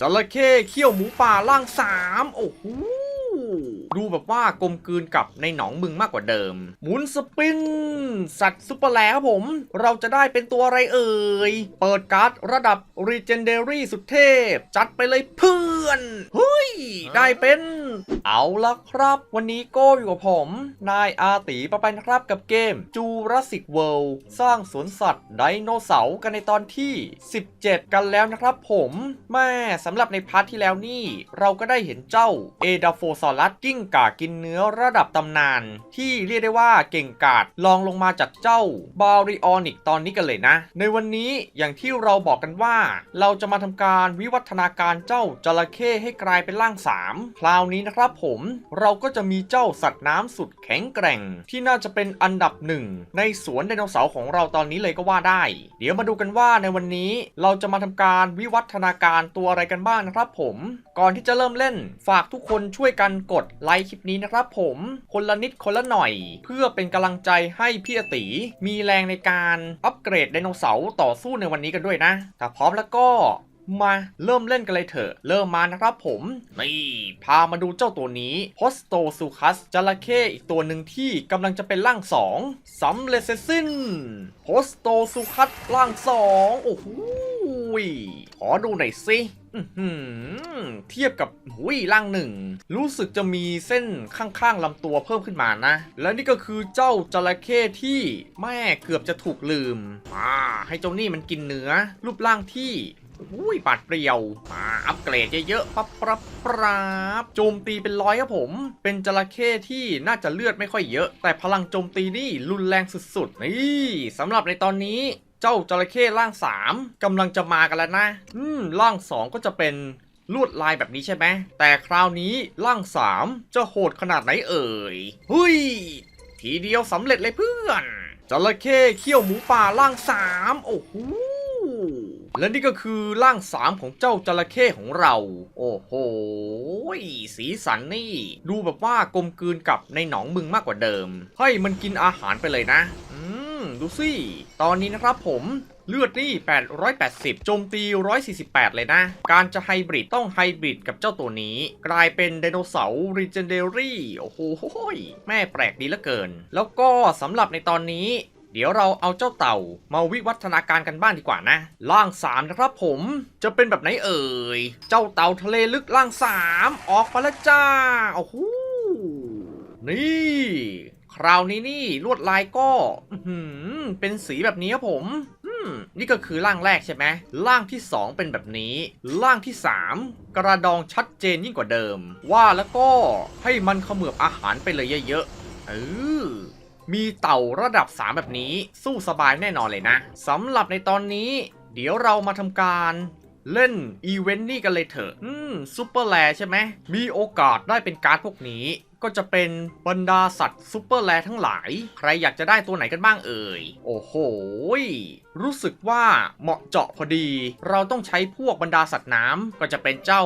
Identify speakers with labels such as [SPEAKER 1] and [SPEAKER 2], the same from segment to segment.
[SPEAKER 1] จระเข้เขี้ยวหมูป่าล่างสามโอ้โห ดูแบบว่ากลมกลืนกับในหนองมึงมากกว่าเดิม หมุนสปิน สัตว์ซุปเปอร์แลครับผม เราจะได้เป็นตัวอะไรเอ่ย เปิดการ์ดระดับ Legendary สุดเทพ จัดไปเลยเพื่อนเฮ้ย ได้เป็นเอาละครับ วันนี้โก้อยู่กับผม นายอาตีประไปนะครับกับเกม Jurassic World สร้างสวนสัตว์ไดโนเสาร์กันในตอนที่ 17 กันแล้วนะครับผมแม่สำหรับในพาร์ทที่แล้วนี่ เราก็ได้เห็นเจ้าเอดาโฟซอรัสกิ้งกากินเนื้อระดับตำนาน ที่เรียกได้ว่าเก่งกาจลองลงมาจากเจ้าบาริออนิกตอนนี้กันเลยนะ ในวันนี้อย่างที่เราบอกกันว่า เราจะมาทำการวิวัฒนาการเจ้าจระเข้ให้กลายเป็นร่าง 3 คราวนี้นะครับผมเราก็จะมีเจ้าสัตว์น้ำสุดแข็งแกร่ง ที่น่าจะเป็นอันดับหนึ่งในสวนไดโนเสาร์ของเราตอนนี้เลยก็ว่าได้ เดี๋ยวมาดูกันว่าในวันนี้เราจะมาทำการวิวัฒนาการตัวอะไรกันบ้างนะครับผม ก่อนที่จะเริ่มเล่น ฝากทุกคนช่วยกันกดไลค์คลิปนี้นะครับผมคนละนิดคนละหน่อย เพื่อเป็นกำลังใจให้พี่อติมีแรงในการอัปเกรดไดโนเสาร์ต่อสู้ในวันนี้กันด้วยนะ ถ้าพร้อมแล้วก็มาเริ่มเล่นกันเลยเถอะ เริ่มมานะครับผม นี่พามาดูเจ้าตัวนี้โพสโตซูคัสจระเข้อีกตัวหนึ่งที่กำลังจะเป็นร่างสองสำเร็จเสร็จสิ้นโพสโตซูคัสร่างสองโอ้โห ย ขอดูหน่อยสิเทียบกับหุยร่างหนึ่ง รู้สึกจะมีเส้นข้างๆลำตัวเพิ่มขึ้นมานะ และนี่ก็คือเจ้าจระเข้ที่แม่เกือบจะถูกลืมอ่าให้เจ้านี่มันกินเนื้อ รูปร่างที่อุ้ยปาดเปรียวมาอัปเกรดเยอะๆปั๊บปั๊บปั๊บโจมตีเป็นร้อยครับผม เป็นจระเข้ที่น่าจะเลือดไม่ค่อยเยอะ แต่พลังโจมตีนี่รุนแรงสุดๆ นี่สำหรับในตอนนี้ เจ้าจระเข้ร่าง3กำลังจะมากันแล้วนะ อืมร่าง2ก็จะเป็นลวดลายแบบนี้ใช่ไหม แต่คราวนี้ร่าง3จะโหดขนาดไหนเอ่ยเฮ้ยทีเดียวสำเร็จเลยเพื่อนจระเข้เขี้ยวหมูป่าร่าง3โอ้โหและนี่ก็คือร่าง3ของเจ้าจระเข้ของเรา โอ้โห สีสันนี่ ดูแบบว่ากลมกลืนกับในหนองมึงมากกว่าเดิม ให้มันกินอาหารไปเลยนะ ดูสิ ตอนนี้นะครับผมเลือดนี่ 880 โจมตี 148 เลยนะ การจะไฮบริดต้องไฮบริดกับเจ้าตัวนี้ กลายเป็นไดโนเสาร์รีเจนเดอรี่ โอ้โห แม่แปลกดีเหลือเกิน แล้วก็สำหรับในตอนนี้เดี๋ยวเราเอาเจ้าเต่ามาวิวัฒนาการกันบ้างดีกว่านะร่างสามนะครับผมจะเป็นแบบไหนเอ่ย เจ้าเต่าทะเลลึกร่างสามออกมาแล้วจ้า โอ้โห นี่ คราวนี้นี่ลวดลายก็หือเป็นสีแบบนี้ครับผมอืมนี่ก็คือร่างแรกใช่ไหมร่างที่ 2 เป็นแบบนี้ ร่างที่ 3 กระดองชัดเจนยิ่งกว่าเดิม ว่าแล้วก็ให้มันเขมือบอาหารไปเลยเยอะๆเออมีเต่าระดับ 3 แบบนี้ สู้สบายแน่นอนเลยนะสำหรับในตอนนี้ เดี๋ยวเรามาทำการเล่นอีเวนต์นี่กันเลยเถอะ อืมซูเปอร์แลใช่ไหม มีโอกาสได้เป็นการ์ดพวกนี้ ก็จะเป็นบรรดาสัตว์ซูเปอร์แลทั้งหลาย ใครอยากจะได้ตัวไหนกันบ้างเอ่ย โอ้โห รู้สึกว่าเหมาะเจาะพอดี เราต้องใช้พวกบรรดาสัตว์น้ำก็จะเป็นเจ้า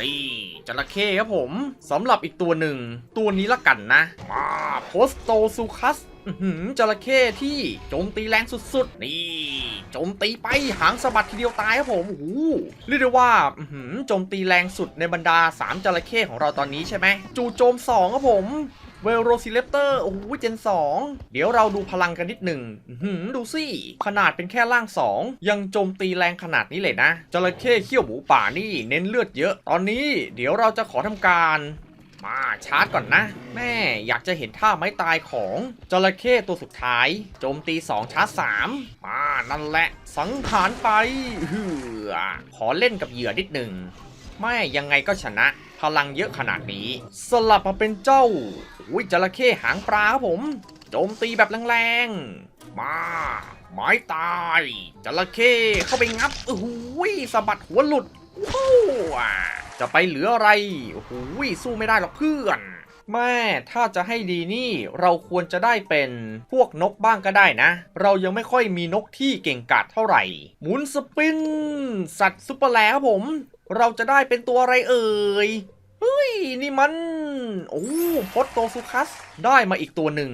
[SPEAKER 1] นี่จระเข้ครับผมสำหรับอีกตัวหนึ่ง ตัวนี้ละกันนะ มาโพสโตซูคัสจระเข้ที่โจมตีแรงสุดๆ นี่โจมตีไปหางสะบัดทีเดียวตายครับผมโอ้เรียกได้ว่าโจมตีแรงสุดในบรรดา 3จระเข้ของเราตอนนี้ใช่ไหมจูโจม 2 ครับผมเวลโรซิเลปเตอร์โอ้โหเจน 2 เดี๋ยวเราดูพลังกันนิดหนึ่งหือดูสิ ขนาดเป็นแค่ร่าง 2 ยังโจมตีแรงขนาดนี้เลยนะ จระเข้เขี้ยวหมูป่านี่เน้นเลือดเยอะ ตอนนี้เดี๋ยวเราจะขอทำการ มาชาร์จก่อนนะ แม่อยากจะเห็นท่าไม้ตายของจระเข้ตัวสุดท้าย โจมตี 2 ชาร์จ 3 มานั่นแหละ สังหารไปเฮือขอเล่นกับเหยื่อนิดหนึ่งไม่ยังไงก็ชนะ พลังเยอะขนาดนี้ สลับมาเป็นเจ้าอุ้ยจระเข้หางปลาครับผม โจมตีแบบแรงๆ มาไม้ตายจระเข้เข้าไปงับโอ้ยสะบัดหัวหลุดว้าว จะไปเหลืออะไร โอ้โหยสู้ไม่ได้หรอกเพื่อน แม่ ถ้าจะให้ดีนี่เราควรจะได้เป็นพวกนกบ้างก็ได้นะ เรายังไม่ค่อยมีนกที่เก่งกาจเท่าไหร่ หมุนสปิน สัตว์ซุปเปอร์แลครับผม เราจะได้เป็นตัวอะไรเอ่ยเฮ้ย นี่มัน โอ้พอตโตซูคัส ได้มาอีกตัวหนึ่ง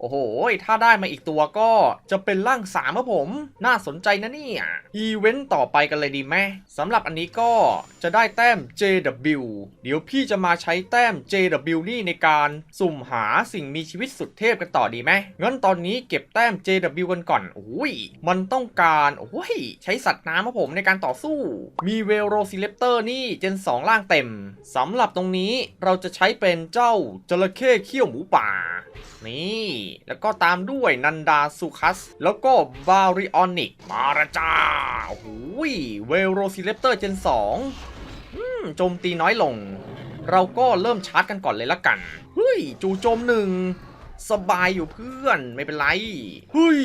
[SPEAKER 1] โอ้โห ถ้าได้มาอีกตัวก็จะเป็นร่างสามครับผม น่าสนใจนะเนี่ยอีเวนต์ต่อไปกันเลยดีไหมสำหรับอันนี้ก็จะได้แต้ม JW เดี๋ยวพี่จะมาใช้แต้ม JW นี่ในการสุ่มหาสิ่งมีชีวิตสุดเทพกันต่อดีไหมงั้นตอนนี้เก็บแต้ม JW กันก่อนโอ้ย มันต้องการโอ้ย ใช้สัตว์น้ำครับผมในการต่อสู้ มีเวลโรซิเลปเตอร์นี่เจน 2 ล่างเต็มสำหรับตรงนี้เราจะใช้เป็นเจ้าจระเข้เขี้ยวหมูป่า นี่แล้วก็ตามด้วยนันดาซูคัส แล้วก็บาริออนิก มาระจ้าโอ้โหเวโรซิเลปเตอร์เจน2อืมโจมตีน้อยลง เราก็เริ่มชาร์จกันก่อนเลยละกัน เฮ้ย จูโจมหนึ่งสบายอยู่เพื่อนไม่เป็นไรเฮ้ย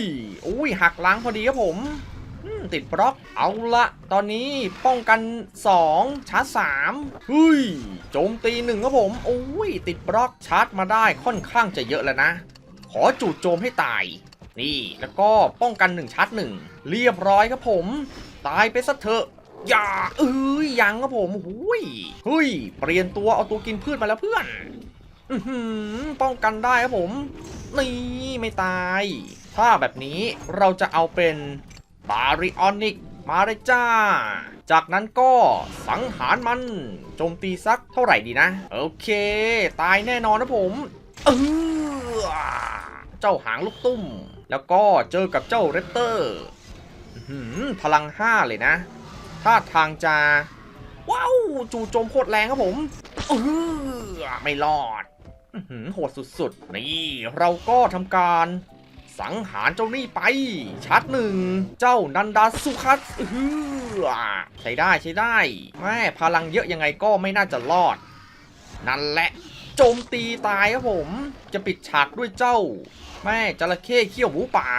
[SPEAKER 1] อุ้ยหักล้างพอดีครับผมอืมติดบล็อกเอาละตอนนี้ป้องกัน 2 ชาร์จ3เฮ้ยโจมตีหนึ่งครับผมโอ้ยติดบล็อกชาร์จมาได้ค่อนข้างจะเยอะแล้วนะ ขอจู่โจมให้ตาย นี่แล้วก็ป้องกัน1ชาร์จ1เรียบร้อยครับผม ตายไปซะเถอะอย่าเอ้ยยังครับผมหุยเฮ้ยเปลี่ยนตัวเอาตัวกินพืชมาแล้วเพื่อนอือหือป้องกันได้ครับผม นี่ไม่ตาย ถ้าแบบนี้เราจะเอาเป็นบาริออนิกมาเลยจ้า จากนั้นก็สังหารมันโจมตีสักเท่าไหร่ดีนะ โอเค ตายแน่นอนนะผมเออ เจ้าหางลูกตุ้ม แล้วก็เจอกับเจ้าเรปเตอร์พลัง5เลยนะท่าทางจะว้าวจู่โจมโคตรแรงครับผมเออไม่รอดโหดสุดๆ นี่ เราก็ทำการสังหารเจ้านี่ไปชาร์จหนึ่ง เจ้านันดาสุคัสอื้อหือใช้ได้ใช้ได้แม่พลังเยอะยังไงก็ไม่น่าจะรอด นั่นแหละ โจมตีตายครับผม จะปิดฉากด้วยเจ้า แม่จระเข้เขี้ยวหมูป่า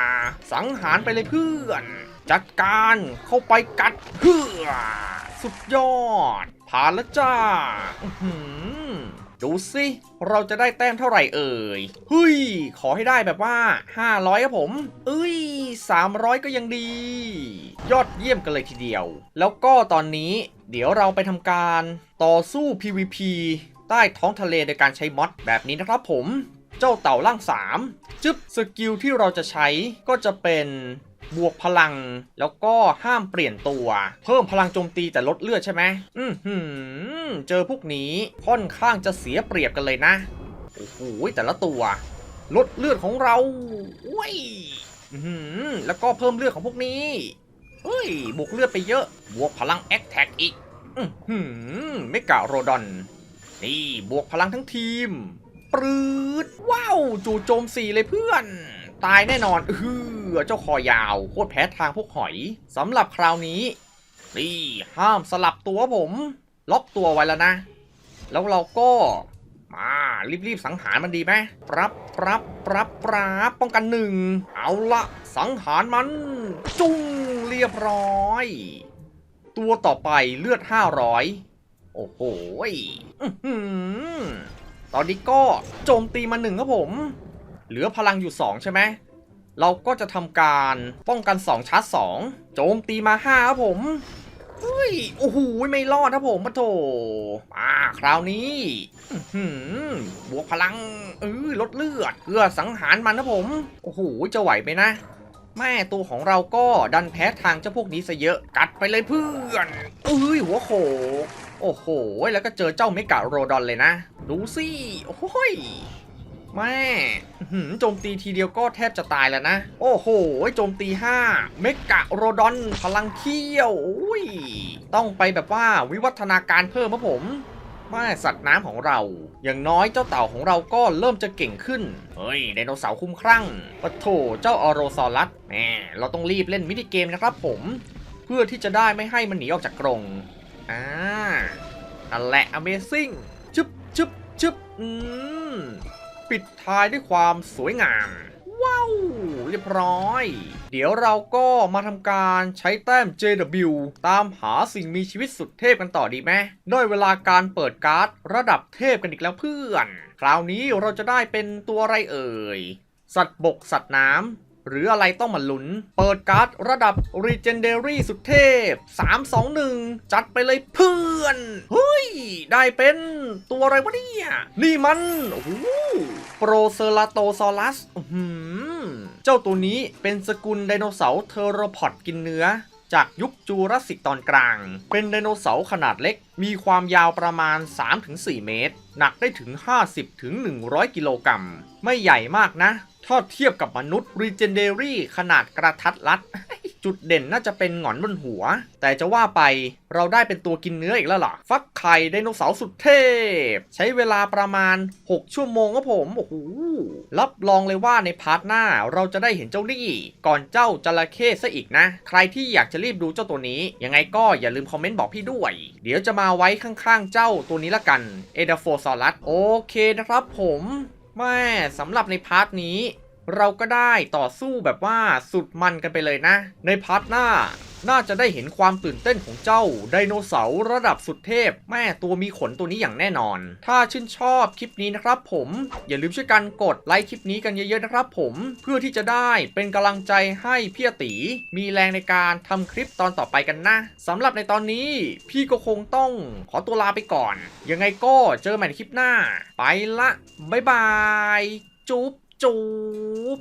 [SPEAKER 1] สังหารไปเลยเพื่อน จัดการเข้าไปกัดเพื่อ สุดยอด ผ่านแล้วจ้าดูสิเราจะได้แต้มเท่าไหร่เอ่ยเฮ้ย ขอให้ได้แบบว่า 500ครับผม เอ้ย 300 ก็ยังดี ยอดเยี่ยมกันเลยทีเดียว แล้วก็ตอนนี้เดี๋ยวเราไปทำการต่อสู้ PVP ใต้ท้องทะเลโดยการใช้มอดแบบนี้นะครับผมเจ้าเต่าล่าง3จึ๊บสกิลที่เราจะใช้ก็จะเป็นบวกพลังแล้วก็ห้ามเปลี่ยนตัว เพิ่มพลังโจมตีแต่ลดเลือดใช่ไหมอือหือเจอพวกนี้ค่อนข้างจะเสียเปรียบกันเลยนะโอ้โหแต่ละตัว ลดเลือดของเราอุ้ยอื้อหือแล้วก็เพิ่มเลือดของพวกนี้เฮ้ยบวกเลือดไปเยอะ บวกพลังแอคแท็กอีก อือหือเมกะโรดอน นี่ บวกพลังทั้งทีม ปรืดว้าว จู่โจมสี่เลยเพื่อน ตายแน่นอนเออเจ้าคอยาว โคตรแพ้ทางพวกหอยสำหรับคราวนี้ นี่ ห้ามสลับตัวผม ล็อกตัวไว้แล้วนะ แล้วเราก็มารีบๆสังหารมันดีไหมปรับปรับปรับปรับป้องกันหนึ่ง เอาละสังหารมัน จุ้งเรียบร้อย ตัวต่อไปเลือด 500 โอ้โหตอนนี้ก็โจมตีมาหนึ่งครับผม เหลือพลังอยู่ 2 ใช่ไหม เราก็จะทำการป้องกัน 2 ชาร์จ 2 โจมตีมา 5 ครับผมเฮ้ย โอ้โห ไม่รอดครับผมปะโถมาคราวนี้บวกพลังเออลดเลือดเพื่อสังหารมันนะผม โอ้โห จะไหวไหมนะ แม่ตัวของเราก็ดันแพ้ทางเจ้าพวกนี้ซะเยอะ กัดไปเลยเพื่อนเอ้ย หัวโขก โอ้โห แล้วก็เจอเจ้าเมกะโรดอนเลยนะ ดูสิ โอ้ยแม่หือโจมตีทีเดียวก็แทบจะตายแล้วนะ โอ้โห โจมตี 5 เมกะโรดอน พลังเขี้ยวอุ้ยต้องไปแบบว่าวิวัฒนาการเพิ่มครับผมแม่สัตว์น้ำของเรา อย่างน้อยเจ้าเต่าของเราก็เริ่มจะเก่งขึ้น เฮ้ย ไดโนเสาร์คุ้มครั่งปะโถเจ้าออโรซอรัสแหมเราต้องรีบเล่นมินิเกมนะครับผม เพื่อที่จะได้ไม่ให้มันหนีออกจากกรง อ่านั่นแหละ Amazing ชึบชึบชึบอืม ปิดท้ายด้วยความสวยงาม ว้าว เรียบร้อย เดี๋ยวเราก็มาทำการใช้แต้ม JW ตามหาสิ่งมีชีวิตสุดเทพกันต่อดีไหมด้เวลาการเปิดการ์ดระดับเทพกันอีกแล้วเพื่อน คราวนี้เราจะได้เป็นตัวอะไรเอ่ย สัตว์บกสัตว์น้ำ หรืออะไรต้องมาลุ้น เปิดการ์ดระดับ Legendary สุดเทพ 321 จัดไปเลยเพื่อน เฮ้ย ได้เป็นตัวอะไรวะเนี่ย นี่มันโอ้โหโปรเซราโตซอรัสเจ้าตัวนี้เป็นสกุลไดโนเสาร์เทอโรพอดกินเนื้อจากยุคจูราสสิกตอนกลาง เป็นไดโนเสาร์ขนาดเล็ก มีความยาวประมาณ 3-4 เมตร หนักได้ถึง 50-100 กิโลกรัม ไม่ใหญ่มากนะ ถ้าเทียบกับมนุษย์ Legendary ขนาดกระทัดรัด จุดเด่นน่าจะเป็นหงอนบนหัว แต่จะว่าไปเราได้เป็นตัวกินเนื้ออีกแล้วล่ะฟักไข่ไดโนเสาร์สุดเทพ ใช้เวลาประมาณ 6 ชั่วโมงครับผมโอ้โหรับรองเลยว่าในพาร์ทหน้าเราจะได้เห็นเจ้านี่ก่อนเจ้าจระเข้ซะอีกนะ ใครที่อยากจะรีบดูเจ้าตัวนี้ ยังไงก็อย่าลืมคอมเมนต์บอกพี่ด้วย เดี๋ยวจะมาไว้ข้างๆเจ้าตัวนี้ละกันเอเดาโฟซอรัสโอเคนะครับผม แม่สำหรับในพาร์ทนี้ เราก็ได้ต่อสู้แบบว่าสุดมันกันไปเลยนะ ในพาร์ทหน้า น่าจะได้เห็นความตื่นเต้นของเจ้าไดโนเสาร์ระดับสุดเทพ แม่ตัวมีขนตัวนี้อย่างแน่นอน ถ้าชื่นชอบคลิปนี้นะครับผม อย่าลืมช่วยกันกดไลค์คลิปนี้กันเยอะๆนะครับผมเพื่อที่จะได้เป็นกำลังใจให้พี่อตีมีแรงในการทำคลิปตอนต่อไปกันนะสำหรับในตอนนี้ พี่ก็คงต้องขอตัวลาไปก่อน ยังไงก็เจอใหม่ในคลิปหน้า ไปละบ๊ายบายจุ๊บ จุ๊บ